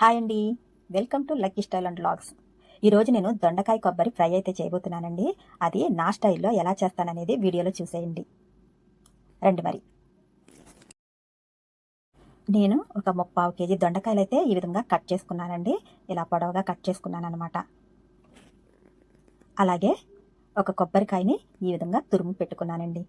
Hi అండి. Welcome to Lucky Style and Blogs ఈరోజు నేను దొండకాయ కొబ్బరి ఫ్రై అయితే చేయబోతున్నానండి. అది నా స్టైల్లో ఎలా చేస్తాననేది వీడియోలో చూసేయండి. రండి మరి. నేను ఒక ముప్పావు కేజీ దొండకాయలు అయితే ఈ విధంగా కట్ చేసుకున్నానండి. ఇలా పొడవుగా కట్ చేసుకున్నాను అనమాట అలాగే ఒక కొబ్బరికాయని ఈ విధంగా తురుము పెట్టుకున్నానండి.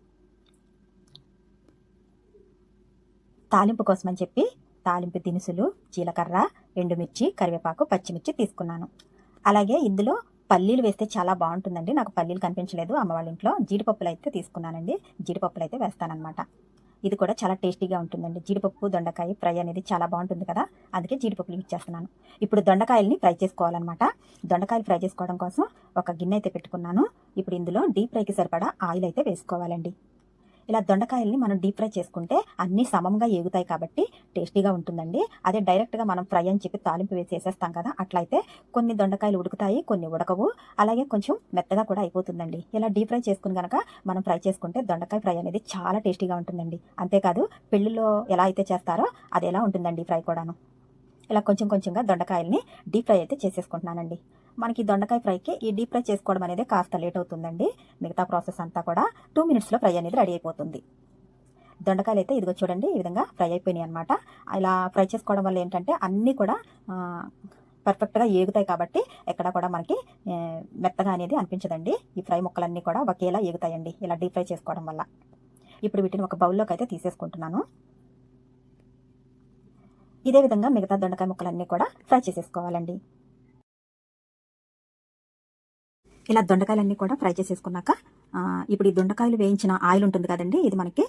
తాలింపు కోసమని చెప్పి తాలింపు దినుసులు జీలకర్ర ఎండుమిర్చి కరివేపాకు పచ్చిమిర్చి తీసుకున్నాను. అలాగే ఇందులో పల్లీలు వేస్తే చాలా బాగుంటుందండి. నాకు పల్లీలు కనిపించలేదు. అమ్మ వాళ్ళ ఇంట్లో జీడిపప్పులు అయితే తీసుకున్నానండి. జీడిపప్పులు అయితే వేస్తానన్నమాట. ఇది కూడా చాలా టేస్టీగా ఉంటుందండి. జీడిపప్పు దొండకాయ ఫ్రై అనేది చాలా బాగుంటుంది కదా. అందుకే జీడిపప్పులు ఇచ్చేస్తున్నాను ఇప్పుడు దొండకాయల్ని ఫ్రై చేసుకోవాలన్నమాట. దొండకాయలు ఫ్రై చేసుకోవడం కోసం ఒక గిన్నె అయితే పెట్టుకున్నాను. ఇప్పుడు ఇందులో డీప్ ఫ్రైకి సరిపడా ఆయిల్ అయితే వేసుకోవాలండి. ఇలా దొండకాయల్ని మనం డీప్ ఫ్రై చేసుకుంటే అన్నీ సమంగా ఏగుతాయి కాబట్టి టేస్టీగా ఉంటుందండి. అదే డైరెక్ట్గా మనం ఫ్రై అని చెప్పి తాలింపు వేసి కదా అట్లయితే కొన్ని దొండకాయలు ఉడుకుతాయి కొన్ని ఉడకవు. అలాగే కొంచెం మెత్తగా కూడా అయిపోతుందండి. ఇలా డీప్ ఫ్రై చేసుకుని కనుక మనం ఫ్రై చేసుకుంటే దొండకాయ ఫ్రై అనేది చాలా టేస్టీగా ఉంటుందండి. అంతేకాదు పెళ్ళిలో ఎలా అయితే చేస్తారో అది ఎలా ఉంటుందండి ఫ్రై కూడాను? ఇలా కొంచెం కొంచెంగా దొండకాయల్ని డీప్ ఫ్రై అయితే చేసేసుకుంటున్నానండి. మనకి దొండకాయ ఫ్రైకి ఈ డీప్ ఫ్రై చేసుకోవడం అనేది కాస్త లేట్ అవుతుందండి. మిగతా ప్రాసెస్ అంతా కూడా టూ మినిట్స్లో ఫ్రై అనేది రెడీ అయిపోతుంది. దొండకాయలు అయితే ఇదిగో చూడండి ఈ విధంగా ఫ్రై అయిపోయినాయి అనమాట ఇలా ఫ్రై చేసుకోవడం వల్ల ఏంటంటే అన్నీ కూడా పర్ఫెక్ట్గా ఏగుతాయి కాబట్టి ఎక్కడ కూడా మనకి మెత్తగా అనేది అనిపించదండి. ఈ ఫ్రై ముక్కలన్నీ కూడా ఒకేలా ఏగుతాయండి ఇలా డీప్ ఫ్రై చేసుకోవడం వల్ల. ఇప్పుడు వీటిని ఒక బౌల్లోకి అయితే తీసేసుకుంటున్నాను. ఇదే విధంగా మిగతా దొండకాయ ముక్కలన్నీ కూడా ఫ్రై చేసేసుకోవాలండి. ఇలా దొండకాయలన్నీ కూడా ఫ్రై చేసేసుకున్నాక ఇప్పుడు ఈ దొండకాయలు వేయించిన ఆయిల్ ఉంటుంది కదండి ఇది మనకి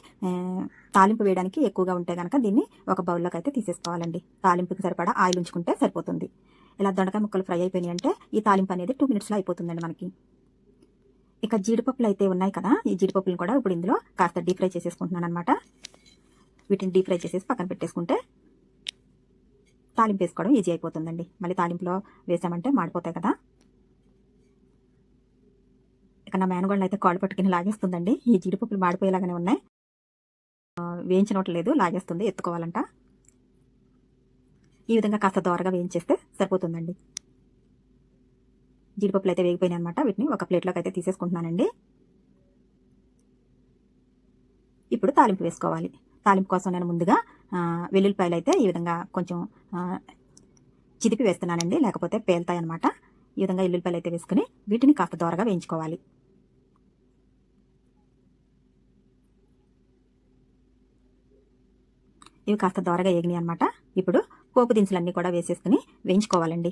తాలింపు వేయడానికి ఎక్కువగా ఉంటే కనుక దీన్ని ఒక బౌల్లోకి అయితే తీసేసుకోవాలండి. తాలింపుకి సరిపడా ఆయిల్ ఉంచుకుంటే సరిపోతుంది. ఇలా దొండకాయ ముక్కలు ఫ్రై అయిపోయినాయి అంటే ఈ తాలింపు అనేది టూ మినిట్స్లో అయిపోతుందండి మనకి. ఇక జీడిపప్పులు అయితే ఉన్నాయి కదా ఈ జీడిపప్పులను కూడా ఇప్పుడు ఇందులో కాస్త డీప్ ఫ్రై చేసేసుకుంటున్నాను అనమాట వీటిని డీప్ ఫ్రై చేసేసి పక్కన పెట్టేసుకుంటే తాలింపు వేసుకోవడం ఈజీ అయిపోతుందండి. మళ్ళీ తాలింపులో వేసామంటే మాడిపోతాయి కదా. ఇక నా మేనగోళ్ళు అయితే కాళ్ళు పట్టుకుని లాగేస్తుందండి. ఈ జీడిపప్పులు మాడిపోయేలాగానే ఉన్నాయి. వేయించినట్లేదు లాగేస్తుంది ఎత్తుకోవాలంట. ఈ విధంగా కాస్త దోరగా వేయించేస్తే సరిపోతుందండి. జీడిపప్పులు అయితే వేగిపోయినాయి అనమాట వీటిని ఒక ప్లేట్లోకి అయితే తీసేసుకుంటున్నానండి. ఇప్పుడు తాలింపు వేసుకోవాలి. తాలింపు కోసం నేను ముందుగా వెల్లుల్లిపాయలు అయితే ఈ విధంగా కొంచెం చిదిపి వేస్తున్నానండి లేకపోతే పేలుతాయి అనమాట ఈ విధంగా ఎల్లుల్లిపాయలు అయితే వేసుకుని వీటిని కాస్త దోరగా వేయించుకోవాలి. ఇవి కాస్త దోరగా ఏగినాయి అనమాట ఇప్పుడు పోపు దినుసులన్నీ కూడా వేసేసుకుని వేయించుకోవాలండి.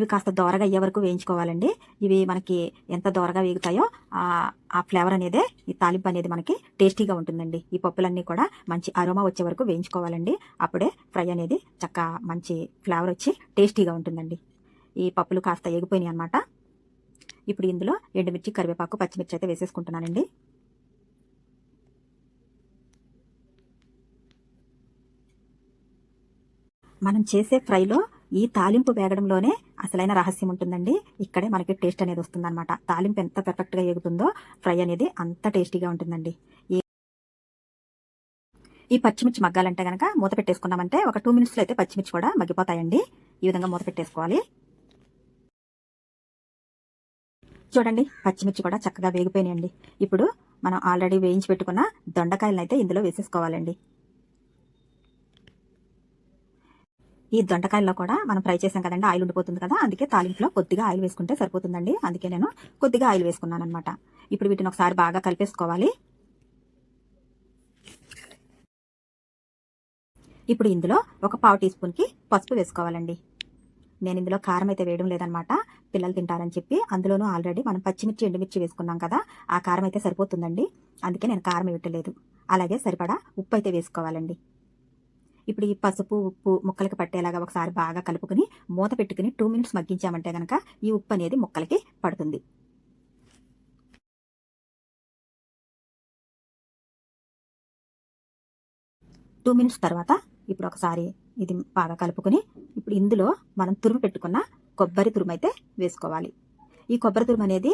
ఇవి కాస్త దోరగా అయ్యే వరకు వేయించుకోవాలండి. ఇవి మనకి ఎంత దోరగా వేగుతాయో ఆ ఫ్లేవర్ అనేది ఈ తాలింపు అనేది మనకి టేస్టీగా ఉంటుందండి. ఈ పప్పులన్నీ కూడా మంచి అరోమా వచ్చే వరకు వేయించుకోవాలండి. అప్పుడే ఫ్రై అనేది చక్క మంచి ఫ్లేవర్ వచ్చి టేస్టీగా ఉంటుందండి. ఈ పప్పులు కాస్త ఎగిపోయినాయి అనమాట ఇప్పుడు ఇందులో ఎండుమిర్చి కరివేపాకు పచ్చిమిర్చి అయితే వేసేసుకుంటున్నానండి. మనం చేసే ఫ్రైలో ఈ తాలింపు వేగడంలోనే అసలైన రహస్యం ఉంటుందండి. ఇక్కడే మనకి టేస్ట్ అనేది వస్తుందన్నమాట. తాలింపు ఎంత పర్ఫెక్ట్గా ఎగుతుందో ఫ్రై అనేది అంత టేస్టీగా ఉంటుందండి. ఈ ఈ పచ్చిమిర్చి మగ్గాలంటే కనుక మూత పెట్టేసుకున్నామంటే ఒక టూ మినిట్స్లో అయితే పచ్చిమిర్చి కూడా మగ్గిపోతాయండి. ఈ విధంగా మూత పెట్టేసుకోవాలి. చూడండి పచ్చిమిర్చి కూడా చక్కగా వేగిపోయినాయండి. ఇప్పుడు మనం ఆల్రెడీ వేయించి పెట్టుకున్న దొండకాయలను అయితే ఇందులో వేసేసుకోవాలండి. ఈ దొండకాయల్లో కూడా మనం ఫ్రై చేసాం కదండి ఆయిల్ ఉండిపోతుంది కదా అందుకే తాలింపులో కొద్దిగా ఆయిల్ వేసుకుంటే సరిపోతుందండి. అందుకే నేను కొద్దిగా ఆయిల్ వేసుకున్నాను అనమాట ఇప్పుడు వీటిని ఒకసారి బాగా కలిపేసుకోవాలి. ఇప్పుడు ఇందులో ఒక పావు టీ స్పూన్కి పసుపు వేసుకోవాలండి. నేను ఇందులో కారం అయితే వేయడం లేదనమాట పిల్లలు తింటారని చెప్పి అందులోనూ ఆల్రెడీ మనం పచ్చిమిర్చి ఎండుమిర్చి వేసుకున్నాం కదా ఆ కారం అయితే సరిపోతుందండి. అందుకే నేను కారం ఇవ్వట్లేదు అలాగే సరిపడా ఉప్పు అయితే వేసుకోవాలండి. ఇప్పుడు ఈ పసుపు ఉప్పు ముక్కలకి పట్టేలాగా ఒకసారి బాగా కలుపుకుని మూత పెట్టుకుని టూ మినిట్స్ మగ్గించామంటే కనుక ఈ ఉప్పు అనేది ముక్కలకి పడుతుంది. టూ మినిట్స్ తర్వాత ఇప్పుడు ఒకసారి ఇది బాగా కలుపుకొని ఇప్పుడు ఇందులో మనం తురుము పెట్టుకున్న కొబ్బరి తురుము అయితే వేసుకోవాలి. ఈ కొబ్బరి తురుము అనేది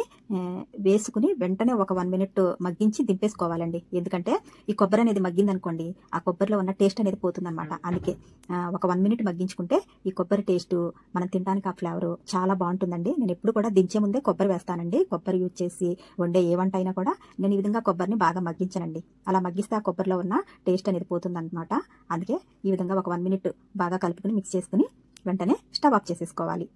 వేసుకుని వెంటనే ఒక వన్ మినిట్ మగ్గించి దింపేసుకోవాలండి. ఎందుకంటే ఈ కొబ్బరి అనేది మగ్గిందనుకోండి ఆ కొబ్బరిలో ఉన్న టేస్ట్ అనేది పోతుందన్నమాట. అందుకే ఒక వన్ మినిట్ మగ్గించుకుంటే ఈ కొబ్బరి టేస్ట్ మనం తినడానికి ఆ ఫ్లేవర్ చాలా బాగుంటుందండి. నేను ఎప్పుడు కూడా దించే ముందే కొబ్బరి వేస్తానండి. కొబ్బరి యూజ్ చేసి వండే ఏ వంట అయినా కూడా నేను ఈ విధంగా కొబ్బరిని బాగా మగ్గించనండి. అలా మగ్గిస్తే ఆ కొబ్బరిలో ఉన్న టేస్ట్ అనేది పోతుందన్నమాట. అందుకే ఈ విధంగా ఒక వన్ మినిట్ బాగా కలుపుకొని మిక్స్ చేసుకుని వెంటనే స్టవ్ ఆఫ్ చేసేసుకోవాలి.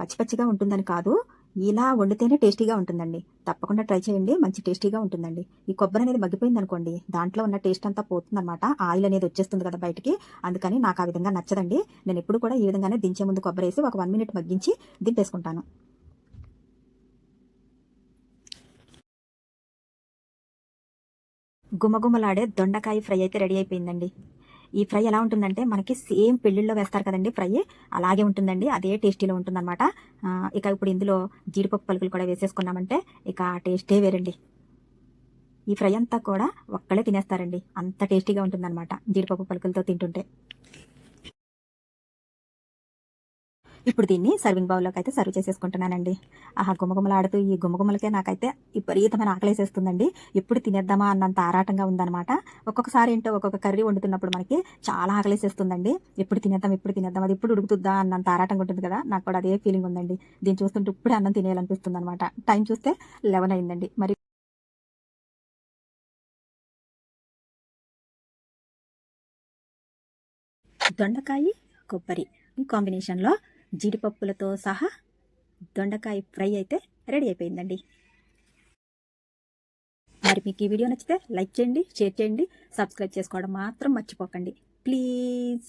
పచ్చి పచ్చిగా ఉంటుందని కాదు ఇలా వండితేనే టేస్టీగా ఉంటుందండి. తప్పకుండా ట్రై చేయండి మంచి టేస్టీగా ఉంటుందండి. ఈ కొబ్బరి అనేది మగ్గిపోయింది అనుకోండి దాంట్లో ఉన్న టేస్ట్ అంతా పోతుందన్నమాట. ఆయిల్ అనేది వచ్చేస్తుంది కదా బయటికి. అందుకని నాకు ఆ విధంగా నచ్చదండి. నేను ఎప్పుడు కూడా ఈ విధంగానే దించే ముందు కొబ్బరి వేసి ఒక వన్ మినిట్ మగ్గించి దింపేసుకుంటాను. గుమగుమలాడే దొండకాయ ఫ్రై అయితే రెడీ అయిపోయిందండి. ఈ ఫ్రై ఎలా ఉంటుందంటే మనకి సేమ్ పెళ్ళిళ్ళలో వేస్తారు కదండి ఫ్రై అలాగే ఉంటుందండి అదే టేస్టీలో ఉంటుందన్నమాట. ఇక ఇప్పుడు ఇందులో జీడిపప్పు పలుకులు కూడా వేసేసుకున్నామంటే ఇక ఆ టేస్టే వేరండి. ఈ ఫ్రై అంతా కూడా ఒక్కడే తినేస్తారండి అంత టేస్టీగా ఉంటుందన్నమాట జీడిపప్పు పలుకులతో తింటుంటే. ఇప్పుడు దీన్ని సర్వింగ్ బౌల్లోకి అయితే సర్వ్ చేసేసుకుంటున్నానండి. ఆహా గుమగుమలాడుతూ ఈ గుమగుమలకే నాకైతే విపరీతమైన ఆకలేసేస్తుందండి. ఎప్పుడు తినేద్దామా అన్నంత ఆరాటంగా ఉందన్నమాట. ఒక్కొక్కసారి ఏంటో ఒక్కొక్క కర్రీ వండుతున్నప్పుడు మనకి చాలా ఆకలేసేస్తుందండి. ఎప్పుడు తినేద్దాం ఎప్పుడు తినేద్దాం అది ఎప్పుడు ఉడుకుతుందా అన్నంత ఆరాటంగా ఉంటుంది కదా నాకు కూడా అదే ఫీలింగ్ ఉందండి. దీన్ని చూస్తుంటే ఇప్పుడే అన్నం తినేయాలనిపిస్తుంది అనమాట టైం చూస్తే లెవెన్ అయిందండి. మరి దొండకాయ కొబ్బరి ఈ కాంబినేషన్లో జీడిపప్పులతో సహా దొండకాయ ఫ్రై అయితే రెడీ అయిపోయిందండి. మరి మీకు ఈ వీడియో నచ్చితే లైక్ చేయండి షేర్ చేయండి సబ్స్క్రైబ్ చేసుకోవడం మాత్రం మర్చిపోకండి. ప్లీజ్.